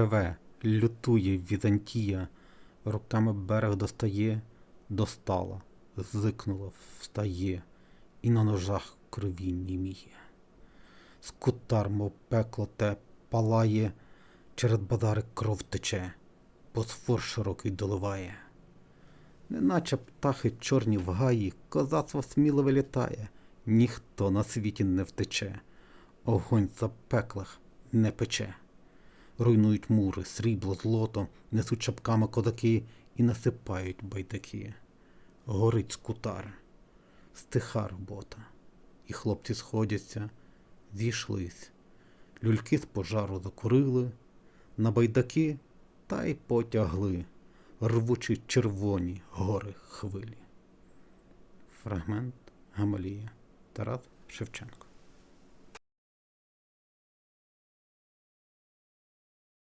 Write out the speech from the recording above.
Реве, лютує Візантія, руками берег достає, достала, зикнула, встає, і на ножах крові німіє. Скутар, мов пекло те, палає, через базари кров тече, босфор широкий доливає. Неначе птахи чорні в гаї, козацтво сміло вилітає, ніхто на світі не втече, огонь запеклих не пече. Руйнують мури, срібло, злото, несуть шапками козаки і насипають байдаки. Горить скутар, стиха робота, і хлопці сходяться, зійшлись. Люльки з пожару закурили, на байдаки та й потягли, рвучі червоні гори хвилі. Фрагмент Гамалія Тарас Шевченко